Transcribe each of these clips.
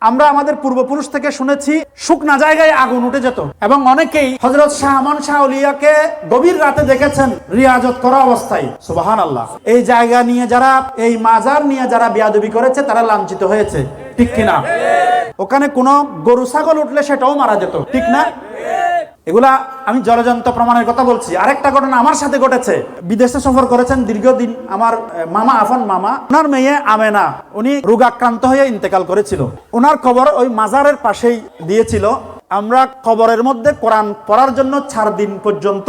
আমরা আমাদের পূর্বপুরুষ থেকে শুনেছি, শুকনা জায়গায় আগুন উঠে যেত। এবং অনেকেই হজরত শাহমান শাহলিয়াকে গভীর রাতে দেখেছেন রিয়াজত করা অবস্থায়। সুবাহান আল্লাহ এই জায়গা নিয়ে যারা, এই মাজার নিয়ে যারা বিয়াদবি করেছে, তারা লাঞ্ছিত হয়েছে। ঠিক কিনা? ওখানে কোনো গরু ছাগল উঠলে সেটাও মারা যেত। ঠিক না? এগুলা আমি জলজন্ত প্রমাণের কথা বলছি। আরেকটা ঘটনা আমার সাথে ঘটেছে। বিদেশে সফর করেছেন দীর্ঘদিন আমার মামা, আফন মামা। ওনার মেয়ে আমেনা, উনি রোগাক্রান্ত হয়ে ইন্তেকাল করেছিল। ওনার খবর ওই মাজারের পাশেই দিয়েছিল। আমরা খবরের মধ্যে কোরআন পড়ার জন্য চার দিন পর্যন্ত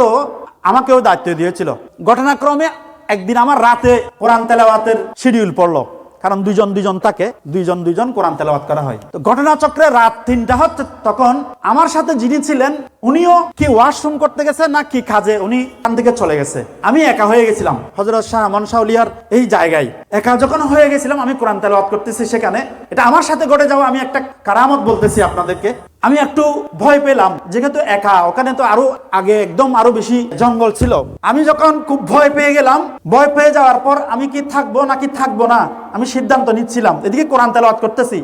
আমাকেও দায়িত্ব দিয়েছিল। ঘটনাক্রমে একদিন আমার রাতে কোরআন তেলাওয়াতের শিডিউল পড়ল। কারণ দুইজন দুইজন তাকে, দুইজন দুইজন কোরআন তেলাবাত করা হয়। তো ঘটনাচক্রে রাত তিনটা হচ্ছে তখন আমার সাথে যিনি ছিলেন, উনিও কি ওয়াশরুম করতে গেছে না কি কাজে, উনি কান থেকে চলে গেছে। আমি একা হয়ে গেছিলাম। হজরত শাহ মনসাউলিয়ার এই জায়গায়। একা যখন হয়ে গেছিলাম, আমি কোরআন তেলাবাত করতেছি সেখানে। এটা আমার সাথে ঘটে যাওয়া আমি একটা কারামত বলতেছি আপনাদেরকে। আমি একটু ভয় পেলাম, যেহেতু একা, ওখানে তো আরও আগে একদম আরও বেশি জঙ্গল ছিল। আমি যখন খুব ভয় পেয়ে গেলাম, ভয় পেয়ে যাওয়ার পর আমি কি থাকব নাকি থাকব না, আমি সিদ্ধান্ত নিচ্ছিলাম। এদিকে কোরআন তেলাওয়াত করতেছি।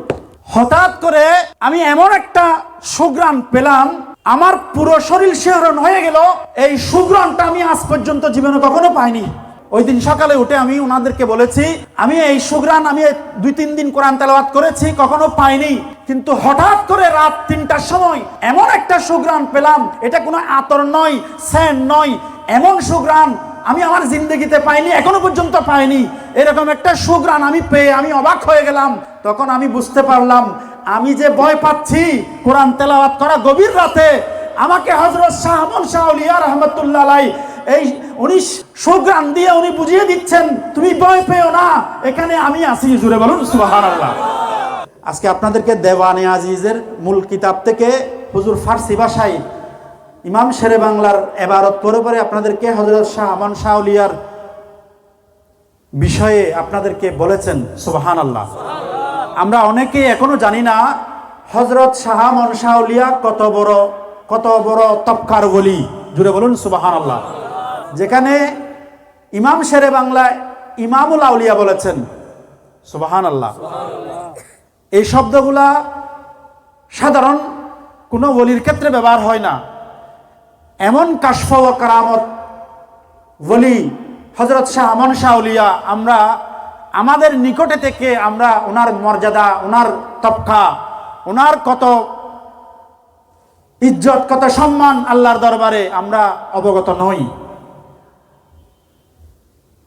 হঠাৎ করে আমি এমন একটা সুগ্রাণ পেলাম, আমার পুরো শরীর শিহরণ হয়ে গেল। এই সুগ্রাণটা আমি আজ পর্যন্ত জীবনে কখনো পাইনি। ওই দিন সকালে উঠে আমি ওনাদেরকে বলেছি, আমি এই সুগ্রাণ আমি দুই তিন দিন কোরআন তেলাওয়াত করেছি, কখনো পাইনি। কিন্তু হঠাৎ করে রাত তিনটার সময় এমন একটা সুগ্রাণ পেলাম, এটা কোনো আতর নয়, স্যান নয়, এমন সুগ্রাণ আমি আমার জিন্দগিতে পাইনি, এখনও পর্যন্ত পাইনি। এরকম একটা সুগ্রাণ আমি পেয়ে আমি অবাক হয়ে গেলাম। তখন আমি বুঝতে পারলাম, আমি যে ভয় পাচ্ছি, কোরআন তেলাওয়াত করা গভীর রাতে, আমাকে হজরত শাহমন শাহলিয়া রহমতুল্লাহ এই উনি সুগ্রাণ দিয়ে উনি বুঝিয়ে দিচ্ছেন, তুমি ভয় পেও না, এখানে আমি আসি জুড়ে বলুন, সুবহানাল্লাহ। আজকে আপনাদেরকে দেওয়ানে আজিজের মূল কিতাব থেকে হুজুর ফার্সি ভাষায় ইমাম শেরে বাংলার এবারত পরে পরে আপনাদেরকে হজরত শাহ আমান শাহলিয়ার বিষয়ে আপনাদেরকে বলেছেন সুবাহান আল্লাহ আমরা অনেকে এখনও জানি না হজরত শাহ আমান শাহলিয়া কত বড় কত বড় তপকার বলি জুড়ে বলুন সুবাহান আল্লাহ যেখানে ইমাম শেরে বাংলায় ইমামুল আউলিয়া বলেছেন সুবাহান আল্লাহ এই শব্দগুলা সাধারণ কোনো বলির ক্ষেত্রে ব্যবহার হয় না। এমন কাশফ ও কারামত বলি হজরত শাহ আমন শাহলিয়া আমরা আমাদের নিকটে থেকে আমরা ওনার মর্যাদা, ওনার তপকা ওনার কত ইজ্জত, কত সম্মান আল্লাহর দরবারে আমরা অবগত নই।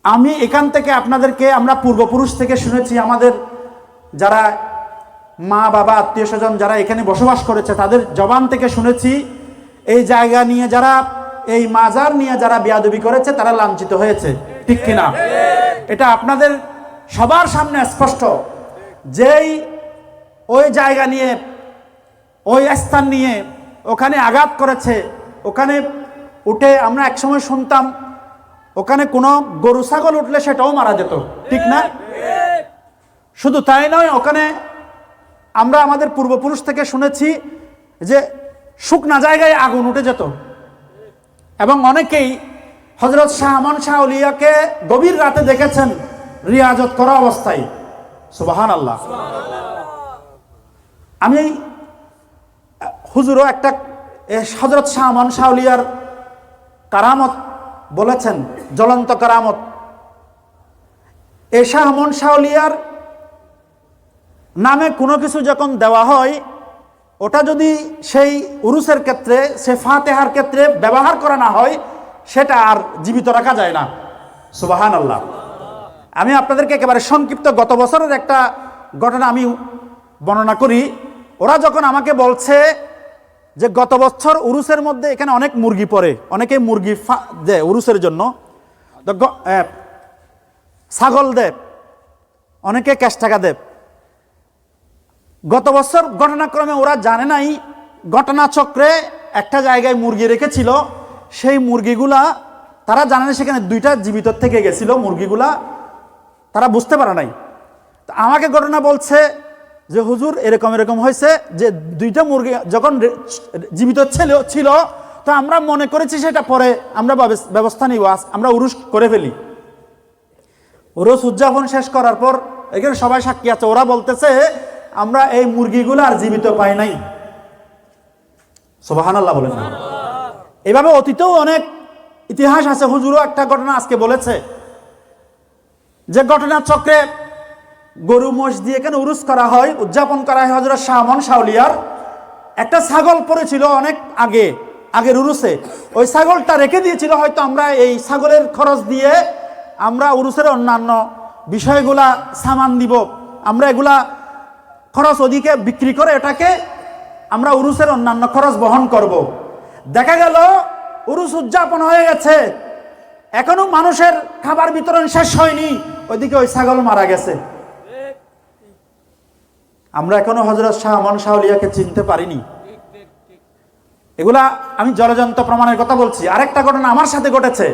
আমি এখান থেকে আপনাদেরকে, আমরা পূর্বপুরুষ থেকে শুনেছি আমাদের যারা মা বাবা আত্মীয় স্বজন যারা এখানে বসবাস করেছে তাদের জবান থেকে শুনেছি এই জায়গা নিয়ে যারা এই মাজার নিয়ে যারা বিয়াদবি করেছে তারা লাঞ্ছিত হয়েছে। ঠিক কিনা? এটা আপনাদের সবার সামনে স্পষ্ট। যেই ওই জায়গা নিয়ে ওই স্থান নিয়ে ওখানে আঘাত করেছে ওখানে উঠে আমরা একসময় শুনতাম ওখানে কোনো গরু ছাগল উঠলে সেটাও মারা যেত। ঠিক না? শুধু তাই নয় ওখানে আমরা আমাদের পূর্বপুরুষ থেকে শুনেছি যে শুকনা জায়গায় আগুন উঠে যেত। এবং অনেকেই হজরত শাহমান শাহলিয়াকে গভীর রাতে দেখেছেন রিয়াজত করা অবস্থায়। সুবাহান আল্লাহ আমি হুজুরও একটা হজরত শাহমান শাহলিয়ার কারামত বলেছেন, জ্বলন্ত কারামত। এ শাহমন শাহলিয়ার নামে কোনো কিছু যখন দেওয়া হয়, ওটা যদি সেই উরুসের ক্ষেত্রে, সে ফাতেহার ক্ষেত্রে ব্যবহার করা না হয়, সেটা আর জীবিত রাখা যায় না। সুবাহান আল্লাহ আমি আপনাদেরকে একেবারে সংক্ষিপ্ত গত বছরের একটা ঘটনা আমি বর্ণনা করি। ওরা যখন আমাকে বলছে যে গত বছর উরুসের মধ্যে এখানে অনেক মুরগি পড়ে অনেকে মুরগি ফা- দেয় উরুসের জন্য। ছাগল দেব অনেকে ক্যাশ টাকা দেব গত বছর ঘটনাক্রমে ওরা জানে নাই, ঘটনাচক্রে একটা জায়গায় মুরগি রেখেছিল। সেই মুরগিগুলা তারা জানে না সেখানে দুইটা জীবিত থেকে গেছিল মুরগিগুলা। তারা বুঝতে পারে নাই। আমাকে ঘটনা বলছে যে, হুজুর, এরকম এরকম হয়েছে যে দুইটা মুরগি যখন জীবিত ছিল ছিল, তো আমরা মনে করেছি সেটা পরে আমরা ব্যবস- ব্যবস্থা নিব আমরা উরুস করে ফেলি। ওরস উদযাপন শেষ করার পর এখানে সবাই সাক্ষী আছে। ওরা বলতেছে আমরা এই মুরগিগুলো আর জীবিত পাই নাই। সোবাহান আল্লাহ বলেন না। এভাবে অতীতেও অনেক ইতিহাস আছে, হুজুরও একটা ঘটনা আজকে বলেছে। যে ঘটনা চক্রে গরু, মোষ দিয়ে কেন উরুস করা হয়, উদযাপন করা হয় হজরত শাহমন শাউলিয়ার একটা ছাগল পড়েছিল অনেক আগে, আগের উরুসে। ওই ছাগলটা রেখে দিয়েছিল হয়তো আমরা এই ছাগলের খরচ দিয়ে আমরা উরুসের অন্যান্য বিষয়গুলা সামান দিব। আমরা এগুলা খরচ ওদিকে বিক্রি করে এটাকে আমরা উরুসের অন্যান্য খরচ বহন করব। দেখা গেল, উরুস উদযাপন হয়ে গেছে। এখনও মানুষের খাবার বিতরণ শেষ হয়নি। ওইদিকে ওই ছাগল মারা গেছে। আমরা এখনও হজরত শাহ মন শাহলিয়াকে চিনতে পারিনি। এগুলা আমি জলজন্ত প্রমাণের কথা বলছি। আরেকটা ঘটনা আমার সাথে ঘটেছে।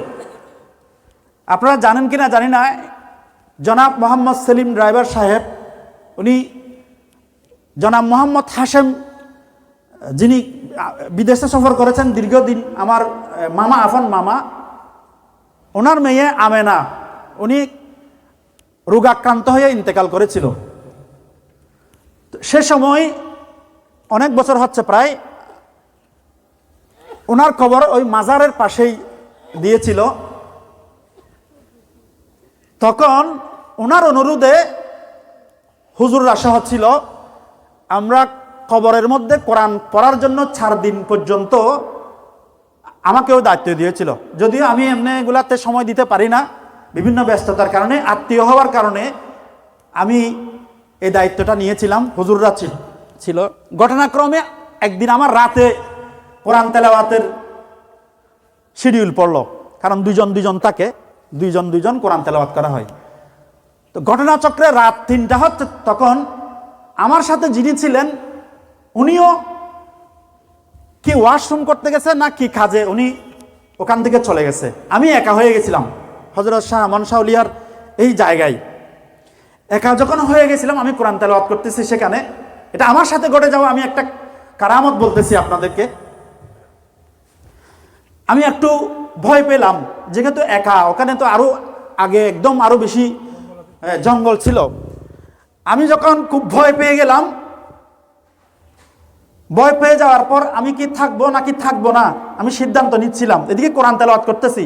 আপনারা জানেন কিনা জানি না। জনাব মোহাম্মদ সেলিম ড্রাইভার সাহেব, উনি জনাব মোহাম্মদ হাশেম, যিনি বিদেশে সফর করেছেন দীর্ঘদিন, আমার মামা আফন মামা, ওনার মেয়ে আমেনা, উনি রোগাক্রান্ত হয়ে ইন্তেকাল করেছিল। সে সময় অনেক বছর হচ্ছে প্রায়, ওনার খবর ওই মাজারের পাশেই দিয়েছিল। তখন ওনার অনুরোধে হুজুর আসা হচ্ছিল আমরা খবরের মধ্যে কোরআন পড়ার জন্য চার দিন পর্যন্ত আমাকেও দায়িত্ব দিয়েছিল। যদিও আমি এমনি এগুলাতে সময় দিতে পারি না, বিভিন্ন ব্যস্ততার কারণে, আত্মীয় হওয়ার কারণে আমি এই দায়িত্বটা নিয়েছিলাম, হুজুররা ছিল ঘটনাক্রমে একদিন আমার রাতে কোরআন তেলাওয়াতের শিডিউল পড়ল, কারণ দুজন দুজন থাকে, দুইজন দুইজন কোরআন তেলাওয়াত করা হয়। তো ঘটনাচক্রে রাত তিনটা হচ্ছে, তখন আমার সাথে যিনি ছিলেন, উনিও কি ওয়াশরুম করতে গেছে না কি কাজে উনি ওখান থেকে চলে গেছে। আমি একা হয়ে গেছিলাম। হজরত শাহ মনসাউলিয়ার এই জায়গায়। একা যখন হয়ে গেছিলাম, আমি কোরআন তেলাওয়াত করতেছি সেখানে। এটা আমার সাথে ঘটে যাওয়া, আমি একটা কারামত বলতেছি আপনাদেরকে। আমি একটু ভয় পেলাম, যেহেতু একা, ওখানে তো আরও আগে একদম আরও বেশি জঙ্গল ছিল। আমি যখন খুব ভয় পেয়ে গেলাম, ভয় পেয়ে যাওয়ার পর আমি কি থাকব নাকি থাকব না, আমি সিদ্ধান্ত নিচ্ছিলাম। এদিকে কোরআন তেলাওয়াত করতেছি।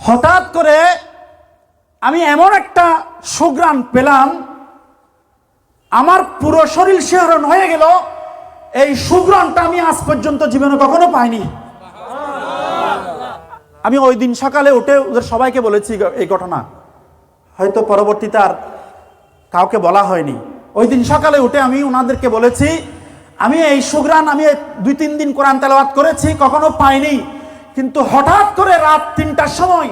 হঠাৎ করে আমি এমন একটা সুগ্রাণ পেলাম, আমার পুরো শরীর শিহরণ হয়ে গেল, এই সুগ্রাণটা আমি আজ পর্যন্ত জীবনে কখনো পাইনি। আমি ওই দিন সকালে উঠে ওদের সবাইকে বলেছি এই ঘটনা। হয়তো পরবর্তীতে আর কাউকে বলা হয়নি। ওই দিন সকালে উঠে আমি ওনাদেরকে বলেছি, আমি এই সুগ্রাণ, আমি দুই, তিন দিন কোরআন তেলাওয়াত করেছি, কখনো পাইনি। কিন্তু হঠাৎ করে রাত তিনটার সময়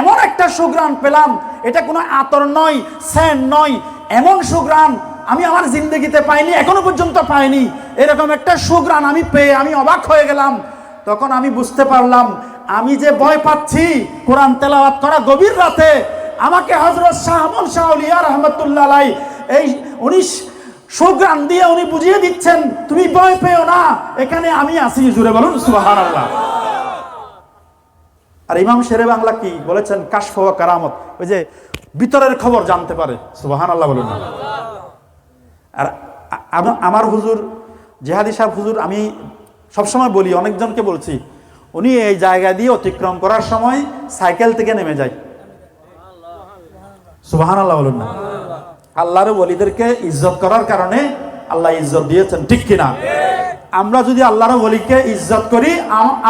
এমন একটা সুগ্রাণ পেলাম, এটা কোনো আতর নয়, স্যান নয়, এমন সুগ্রাণ আমি আমার জিন্দগিতে পাইনি, এখনও পর্যন্ত পাইনি। এরকম একটা সুগ্রাণ আমি পেয়ে আমি অবাক হয়ে গেলাম। তখন আমি বুঝতে পারলাম, আমি যে ভয় পাচ্ছি কোরআন তেলাওয়াত করা গভীর রাতে আমাকে হজরত শাহমন শাহলিয়া রহমতুল্লাহ এই উনি সুগ্রাণ দিয়ে উনি বুঝিয়ে দিচ্ছেন, তুমি ভয় পেও না, এখানে আমি আসি জুড়ে বলুন সুবাহান আল্লাহ আর ইমাম শেরে বাংলা কি বলেছেন? কাশফ ও কারামত। ওই যে ভিতরের খবর জানতে পারে। সুবাহান আল্লাহ বলুন। আর আমার হুজুর, জেহাদি সাহেব হুজুর, আমি সবসময় বলি, অনেকজনকে বলছি, উনি এই জায়গা দিয়ে অতিক্রম করার সময় সাইকেল থেকে নেমে যায়। আল্লাহ আল্লাহর ওলিদেরকে ইজ্জত করার কারণে আল্লাহ ইজ্জত দিয়েছেন, ঠিক কিনা? আমরা যদি আল্লাহর ওলিকে ইজ্জত করি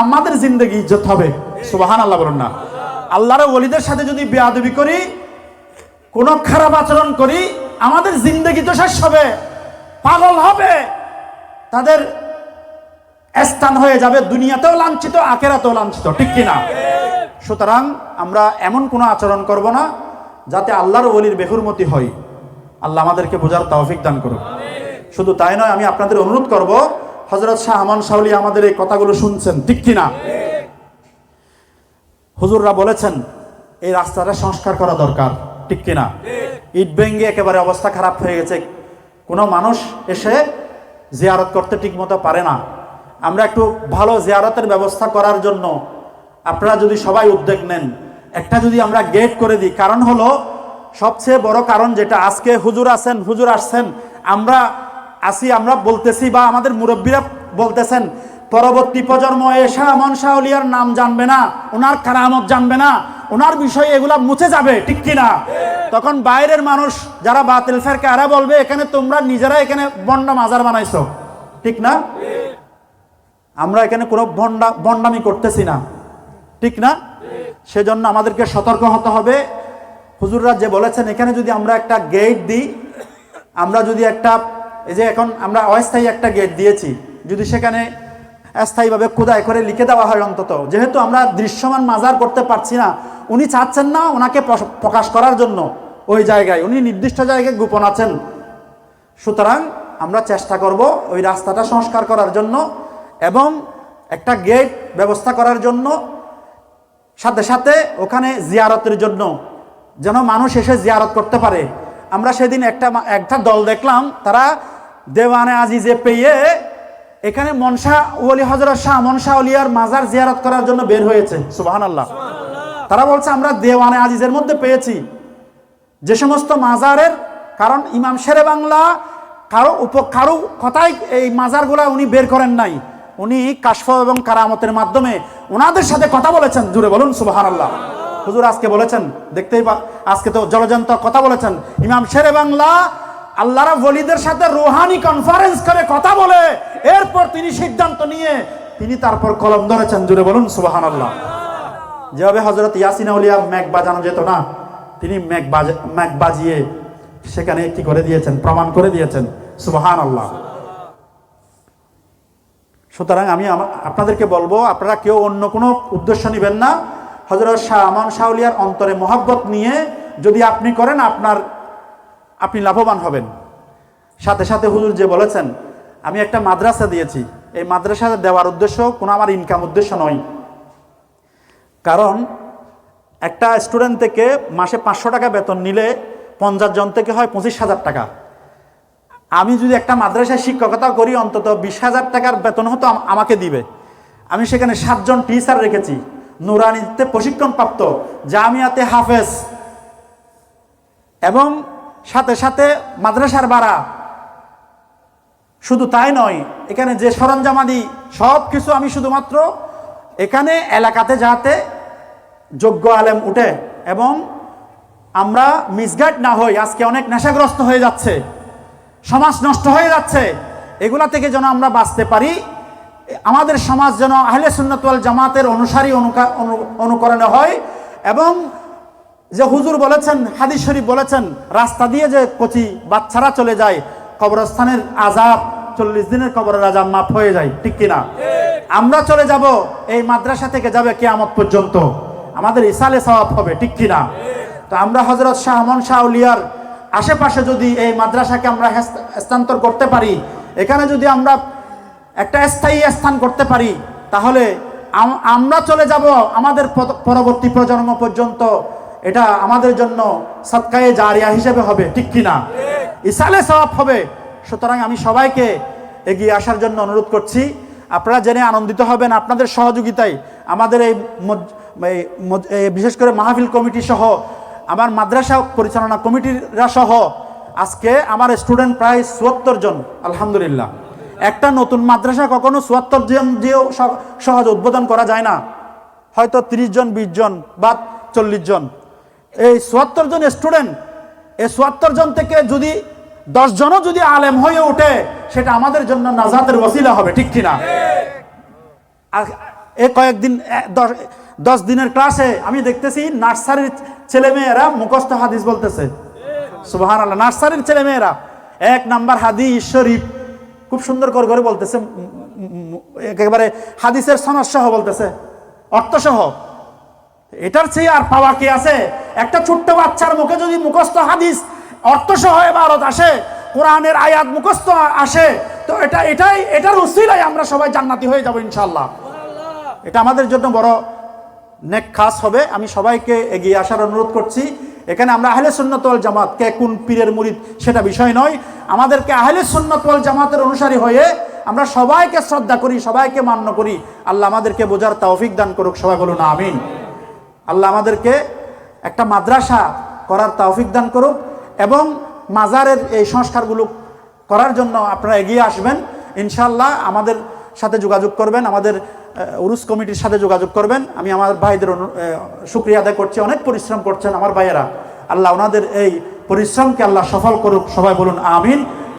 আমাদের জিন্দগি ইজ্জত হবে। সুবাহান আল্লাহ বলুন না। আল্লাহর ওলিদের সাথে যদি বেয়াদবি করি, কোনো খারাপ আচরণ করি, আমাদের জিন্দগি তো শেষ হবে, পাগল হবে। তাদের স্থান হয়ে যাবে, দুনিয়াতেও লাঞ্ছিত, আখেরাতেও লাঞ্ছিত, ঠিক কিনা? সুতরাং আমরা এমন কোনো আচরণ করব না যাতে আল্লাহর ওলির বেহুরমতি হয়। আল্লাহ আমাদেরকে বোঝার তৌফিক দান করুক। শুধু তাই নয়, আমি আপনাদের অনুরোধ করব হজরত শাহ আমান শাহলি আমাদের এই কথাগুলো শুনছেন, ঠিক কিনা? হুজুররা বলেছেন, এই রাস্তাটা সংস্কার করা দরকার, ঠিক কিনা? ইট ভেঙ্গে একেবারে অবস্থা খারাপ হয়ে গেছে। কোনো মানুষ এসে জিয়ারত করতে ঠিকমতো পারে না। আমরা একটু ভালো জিয়ারতের ব্যবস্থা করার জন্য আপনারা যদি সবাই উদ্যোগ নেন একটা যদি আমরা গেট করে দিই কারণ হলো সবচেয়ে বড় কারণ যেটা আজকে হুজুর আছেন হুজুর আসছেন আমরা আসি আমরা বলতেছি বা আমাদের মুরব্বীরা বলতেছেন পরবর্তী প্রজন্ম এ শাহ মন শাহলিয়ার নাম জানবে না ওনার কারামত জানবে না ওনার বিষয়ে এগুলা মুছে যাবে ঠিক কিনা? তখন বাইরের মানুষ যারা বাতিল ফেরকে আরা বলবে এখানে তোমরা নিজেরা এখানে বন্ড মাজার বানাইছো ঠিক না? আমরা এখানে কোনো বন্ডা বন্ডামি করতেছি না ঠিক না? সেজন্য আমাদেরকে সতর্ক হতে হবে। হুজুররা যে বলেছেন, এখানে যদি আমরা একটা গেট দিই, আমরা যদি একটা, এই যে এখন আমরা অস্থায়ী একটা গেট দিয়েছি, যদি সেখানে স্থায়ীভাবে খোদাই করে লিখে দেওয়া হয় অন্তত। যেহেতু আমরা দৃশ্যমান মাজার করতে পারছি না, উনি চাচ্ছেন না ওনাকে প্রকাশ করার জন্য ওই জায়গায়। উনি নির্দিষ্ট জায়গায় গোপন আছেন। সুতরাং আমরা চেষ্টা করব ওই রাস্তাটা সংস্কার করার জন্য এবং একটা গেট ব্যবস্থা করার জন্য সাথে সাথে ওখানে জিয়ারতের জন্য যেন মানুষ এসে জিয়ারত করতে পারে। আমরা সেদিন একটা একটা দল দেখলাম, তারা দেওয়ানে আজিজে পেয়ে এখানে মনসা ওলি হজরত শাহ মনসা অলিয়ার মাজার জিয়ারত করার জন্য বের হয়েছে। সুবাহান আল্লাহ তারা বলছে, আমরা দেওয়ানে আজিজের মধ্যে পেয়েছি। যে সমস্ত মাজারের, কারণ ইমাম শেরে বাংলা কারও উপ কারও কথাই এই মাজারগুলা উনি বের করেন নাই। উনি কাশফ এবং কারামতের মাধ্যমে ওনাদের সাথে কথা বলেছেন। জুড়ে বলুন সুবাহান আল্লাহ হুজুর আজকে বলেছেন, দেখতেই আজকে তো জলজন্ত কথা বলেছেন। ইমাম শেরে বাংলা আল্লাহরা ওলিদের সাথে রোহানি কনফারেন্স করে কথা বলে, এরপর তিনি সিদ্ধান্ত নিয়ে তিনি তারপর কলম ধরেছেন। জুড়ে বলুন সুবাহান আল্লাহ যেভাবে হজরত ইয়াসিন আউলিয়া ম্যাক বাজানো যেত না, তিনি ম্যাক বাজে ম্যাক বাজিয়ে সেখানে কি করে দিয়েছেন, প্রমাণ করে দিয়েছেন। সুবাহান আল্লাহ সুতরাং আমি আপনাদেরকে বলব, আপনারা কেউ অন্য কোনো উদ্দেশ্য নেবেন না। হজরত শাহ আমান শাহলিয়ার অন্তরে মহাব্বত নিয়ে যদি আপনি করেন, আপনার, আপনি লাভবান হবেন। সাথে সাথে হুজুর যে বলেছেন, আমি একটা মাদ্রাসা দিয়েছি। এই মাদ্রাসা দেওয়ার উদ্দেশ্য কোনো আমার ইনকাম উদ্দেশ্য নয়। কারণ একটা স্টুডেন্ট থেকে মাসে পাঁচশো টাকা বেতন নিলে পঞ্চাশ জন থেকে হয় পঁচিশ হাজার টাকা। আমি যদি একটা মাদ্রাসায় শিক্ষকতা করি, অন্তত বিশ হাজার টাকার বেতন হতো আমাকে দিবে। আমি সেখানে সাতজন টিচার রেখেছি, নুরানিতে প্রশিক্ষণপ্রাপ্ত, জামিয়াতে হাফেজ। এবং সাথে সাথে মাদ্রাসার বাড়া শুধু তাই নয়, এখানে যে সরঞ্জামাদি সব কিছু আমি শুধুমাত্র এখানে এলাকাতে যাতে যোগ্য আলেম উঠে। এবং আমরা মিসগাইড না হই, আজকে অনেক নেশাগ্রস্ত হয়ে যাচ্ছে। সমাজ নষ্ট হয়ে যাচ্ছে। এগুলা থেকে যেন আমরা বাঁচতে পারি। আমাদের সমাজ যেন আহলে সুন্নতওয়াল জামাতের অনুসারী অনু- অনুকরণে হয় এবং যে হুজুর বলেছেন, হাদিস শরীফ বলেছেন, রাস্তা দিয়ে যে কচি বাচ্চারা চলে যায়, কবরস্থানের আজাব চল্লিশ দিনের কবরের আজাব মাফ হয়ে যায়, ঠিক কিনা? আমরা চলে যাব, এই মাদ্রাসা থেকে যাবে কেয়ামত পর্যন্ত। আমাদের ইসালে সওয়াব হবে, ঠিক কিনা? তো আমরা হজরত শাহ আমন শাহ উলিয়ার আশেপাশে যদি এই মাদ্রাসাকে আমরা স্থানান্তর করতে পারি, এখানে যদি আমরা একটা স্থায়ী স্থান করতে পারি, তাহলে আমরা চলে যাব আমাদের পরবর্তী প্রজন্ম পর্যন্ত এটা আমাদের জন্য সৎকায়ে জারিয়া হিসেবে হবে, ঠিক কিনা? ইসালে সওয়াব হবে। সুতরাং আমি সবাইকে এগিয়ে আসার জন্য অনুরোধ করছি। আপনারা জেনে আনন্দিত হবেন আপনাদের সহযোগিতায় আমাদের এই বিশেষ করে মাহফিল কমিটি সহ আমার মাদ্রাসা পরিচালনা কমিটিরা সহ আজকে আমার স্টুডেন্ট প্রায় চুয়াত্তর জন, আলহামদুলিল্লাহ। একটা নতুন মাদ্রাসা কখনো চুয়াত্তর জন দিয়েও সহ- সহজে উদ্বোধন করা যায় না। হয়তো তিরিশ জন, বিশ জন বা চল্লিশ জন। এই চুয়াত্তর জন স্টুডেন্ট, এই চুয়াত্তর জন থেকে যদি দশ জনও যদি আলেম হয়ে ওঠে, সেটা আমাদের জন্য নাজাতের ওসিলা হবে, ঠিক কিনা? এ কয়েকদিন দশ দিনের ক্লাসে আমি দেখতেছি নার্সারির ছেলেমেয়েরা মুখস্থ হাদিস বলতেছে। সুবাহান আল্লাহ নার্সারির ছেলেমেয়েরা এক নাম্বার হাদিস শরীফ খুব সুন্দর করে করে বলতেছে একেবারে হাদিসের সনদ সহ বলতেছে অর্থ সহ এটার চেয়ে আর পাওয়া কি আছে? একটা ছোট্ট বাচ্চার মুখে যদি মুখস্থ হাদিস অর্থ সহ এবারত আসে কোরআনের আয়াত মুখস্থ আসে তো এটা এটাই এটার উসিলাই আমরা সবাই জান্নাতি হয়ে যাব ইনশাল্লাহ এটা আমাদের জন্য বড় নেক খাস হবে। আমি সবাইকে এগিয়ে আসার অনুরোধ করছি। এখানে আমরা আহলে সুন্নতওয়াল জামাত, কে কোন পীরের মুরিদ সেটা বিষয় নয়। আমাদেরকে আহলে সুন্নতওয়াল জামাতের অনুসারী হয়ে আমরা সবাইকে শ্রদ্ধা করি, সবাইকে মান্য করি। আল্লাহ আমাদেরকে বোঝার তৌফিক দান করুক, সবাই বলুন আমিন। আল্লাহ আমাদেরকে একটা মাদ্রাসা করার তৌফিক দান করুক এবং মাজারের এই সংস্কারগুলো করার জন্য আপনারা এগিয়ে আসবেন। ইনশাল্লাহ আমাদের সাথে যোগাযোগ করবেন, আমাদের উরুস কমিটির সাথে যোগাযোগ করবেন। আমি আমার ভাইদের আহ, আদায় করছি। অনেক পরিশ্রম করছেন আমার ভাইয়েরা। আল্লাহ ওনাদের এই পরিশ্রমকে আল্লাহ সফল করুক। সবাই বলুন আমিন।